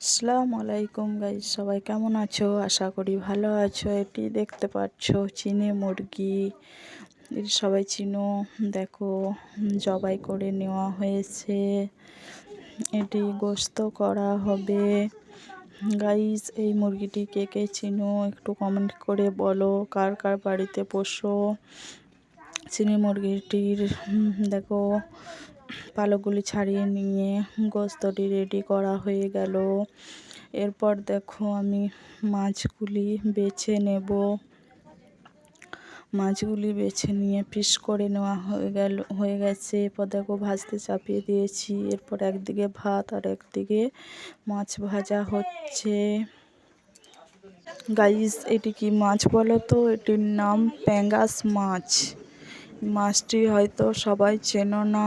আসসালামু আলাইকুম গাইজ, সবাই কেমন আছো? আশা করি ভালো আছো। এটি দেখতে পাচ্ছ চিনে মুরগি। সবাই চিনো, দেখো, জবাই করে নেওয়া হয়েছে। এটি গোস্ত করা হবে। গাইজ, এই মুরগিটি কে কে চিনো একটু কমেন্ট করে বলো। কার কার বাড়িতে পোষো? চিনি মুরগিটির, দেখো পালকগুলি ছাড়িয়ে নিয়ে গোস্তটি রেডি করা হয়ে গেল। এরপর দেখো আমি মাছগুলি বেছে নেব। মাছগুলি বেছে নিয়ে পিস করে নেওয়া হয়ে গেল, হয়ে গেছে। এরপর দেখো ভাজতে চাপিয়ে দিয়েছি। এরপর একদিকে ভাত আর একদিকে মাছ ভাজা হচ্ছে। গাইস এটি কি মাছ বলো তো? এটির নাম প্যাঙ্গাস মাছ। মাছটি হয়তো সবাই চেনো না।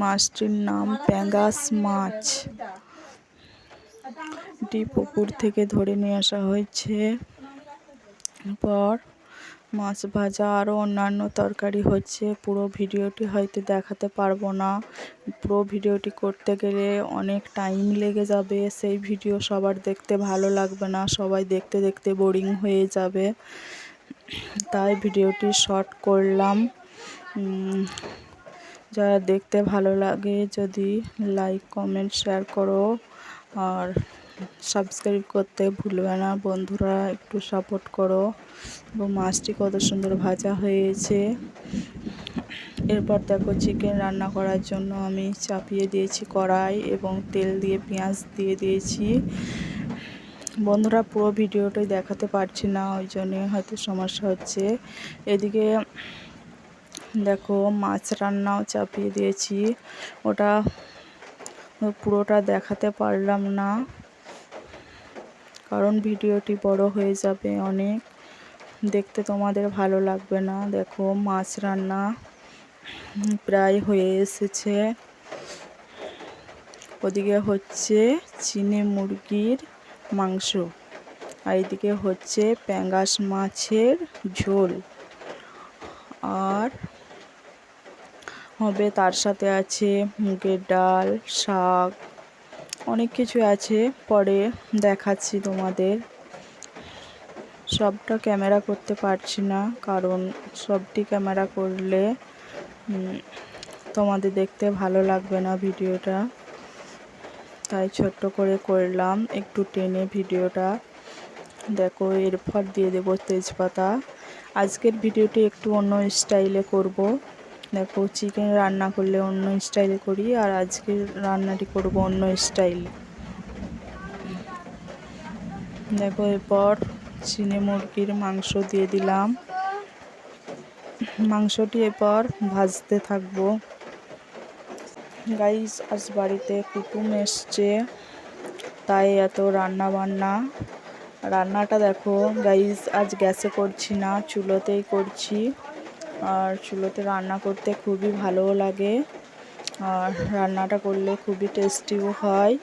মাছটির নাম প্যাঙ্গাস মাছ। এটি পুকুর থেকে ধরে নিয়ে আসা হয়েছে। পর মাছ ভাজা আরও অন্যান্য তরকারি হচ্ছে। পুরো ভিডিওটি হয়তো দেখাতে পারব না। পুরো ভিডিওটি করতে গেলে অনেক টাইম লেগে যাবে। সেই ভিডিও সবার দেখতে ভালো লাগবে না। সবাই দেখতে দেখতে বোরিং হয়ে যাবে। তাই ভিডিওটি শর্ট করলাম। যারা দেখতে ভালো লাগে, যদি লাইক কমেন্ট শেয়ার করো। আর সাবস্ক্রাইব করতে ভুলবে না, বন্ধুরা একটু সাপোর্ট করো। এবং মাছটি কত সুন্দর ভাজা হয়েছে। এরপর দেখো চিকেন রান্না করার জন্য আমি চাপিয়ে দিয়েছি কড়াই এবং তেল দিয়ে পেঁয়াজ দিয়ে দিয়েছি। বন্ধুরা পুরো ভিডিওটাই দেখাতে পারছি না, ওই জন্যে হয়তো সমস্যা হচ্ছে। এদিকে দেখো মাছ রান্নাও চাপিয়ে দিয়েছি। ওটা পুরোটা দেখাতে পারলাম না, কারণ ভিডিওটি বড় হয়ে যাবে অনেক। দেখতে তোমাদের ভালো লাগবে না? দেখো মাছ রান্না প্রায় হয়ে এসেছে। ওদিকে হচ্ছে চিনে মুরগির মাংস, আর এদিকে হচ্ছে প্যাঙ্গাস মাছের ঝোল। আর হবে। তার সাথে আছে মুগের ডাল, শাক, অনেক কিছু আছে। পরে দেখাচ্ছি তোমাদের। সবটা ক্যামেরা করতে পারছি না, কারণ সবটি ক্যামেরা করলে তোমাদের দেখতে ভালো লাগবে না ভিডিওটা। তাই ছোট্ট করে করলাম, একটু টেনে ভিডিওটা। দেখো, এরপর দিয়ে দেবো তেজপাতা। আজকের ভিডিওটি একটু অন্য স্টাইলে করব। দেখো চিকেন রান্না করলে অন্য স্টাইলে করি, আর আজকে রান্নাটি করব অন্য স্টাইল দেখো এরপর চিনে মুরগির মাংস দিয়ে দিলাম। মাংসটি এরপর ভাজতে থাকব। গাইস আজ বাড়িতে কুটুম এসছে, তাই এত রান্না বান্না রান্নাটা দেখো গাইস আজ গ্যাসে করছি না, চুলোতেই করছি। আর চুলোতে রান্না করতে খুবই ভালোও লাগে। আর রান্নাটা করলে খুবই টেস্টিও হয়,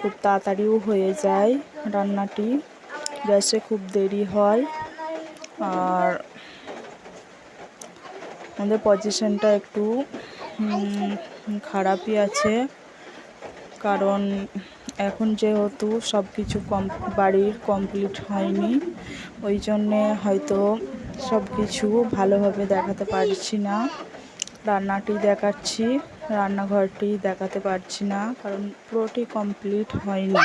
খুব তাড়াতাড়িও হয়ে যায় রান্নাটি, গ্যাসে খুব দেরি হয়। আর আমাদের পজিশনটা একটু খারাপই আছে, কারণ এখন যেহেতু সব কিছু কম, বাড়ির কমপ্লিট হয়নি, ওই জন্যে হয়তো সব কিছু ভালোভাবে দেখাতে পারছি না। রান্নাটি দেখাচ্ছি, রান্নাঘরটি দেখাতে পারছি না, কারণ পুরোটি কমপ্লিট হয়নি।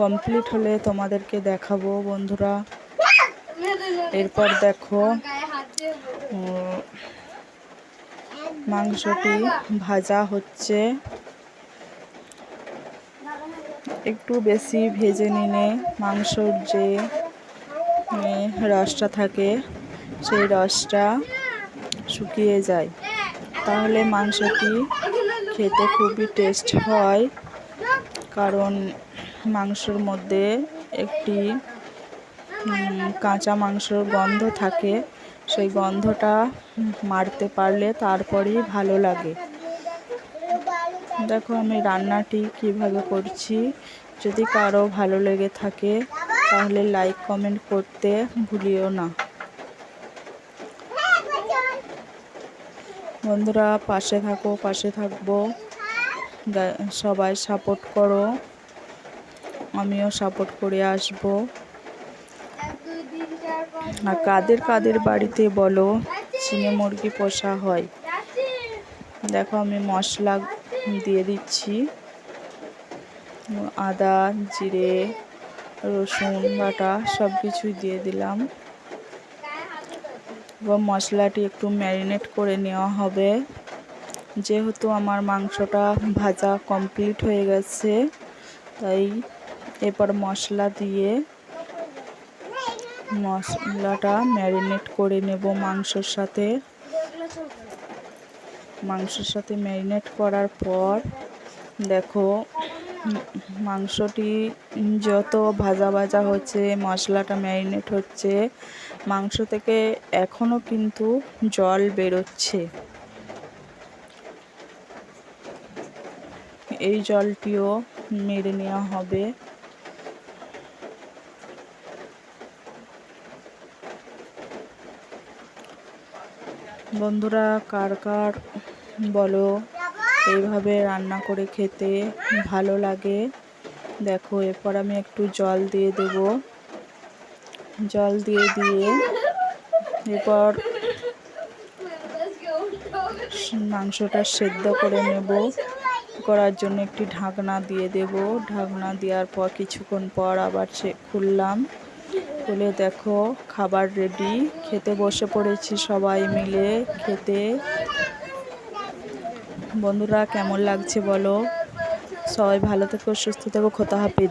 কমপ্লিট হলে তোমাদেরকে দেখাবো বন্ধুরা। এরপর দেখো মাংসটি ভাজা হচ্ছে। একটু বেশি ভেজে নিলে মাংসর যে রসটা থাকে সেই রসটা শুকিয়ে যায়। তাহলে মাংসটি খেতে খুবই টেস্ট হয়, কারণ মাংসর মধ্যে একটি কাঁচা মাংসর গন্ধ থাকে। সেই গন্ধটা মারতে পারলে তারপরেই ভালো লাগে। দেখো আমি রান্নাটি কীভাবে করছি। যদি কারও ভালো লেগে থাকে, তাহলে লাইক কমেন্ট করতে ভুলিও না। বন্ধুরা, পাশে থাকো, পাশে থাকব। সবাই সাপোর্ট করো। আমিও সাপোর্ট করে আসব। আর কাদের কাদের বাড়িতে বলো চিনে মুরগি পোষা হয়? দেখো, আমি মশলা দিয়ে দিচ্ছি। আদা, জিরে, রসুন, বাটা সব কিছুই দিয়ে দিলাম। এবং মশলাটি একটু ম্যারিনেট করে নেওয়া হবে। যেহেতু আমার মাংসটা ভাজা কমপ্লিট হয়ে গেছে, তাই এরপর মশলা দিয়ে মশলাটা ম্যারিনেট করে নেব মাংসর সাথে। মাংসের সাথে ম্যারিনেট করার পর দেখো, মাংসটি যত ভাজা ভাজা হচ্ছে, মশলাটা ম্যারিনেট হচ্ছে মাংস থেকে এখনও কিন্তু জল বেরোচ্ছে। এই জলটিও মেরে নেওয়া হবে। বন্ধুরা, কার কার বলো, এইভাবে রান্না করে খেতে ভালো লাগে? দেখো, এরপর আমি একটু জল দিয়ে দেব। জল দিয়ে দিয়ে এরপর মাংসটা সেদ্ধ করে নেব। করার জন্য একটি ঢাকনা দিয়ে দেব। ঢাকনা দেওয়ার পর কিছুক্ষণ পর আবার সে খুললাম। খুলে দেখো, খাবার রেডি খেতে বসে পড়েছি সবাই মিলে। খেতে। বন্ধুরা, কেমন লাগছে বলো? সবাই ভালো থেকো, সুস্থ থেকো খোতা হাফিজ।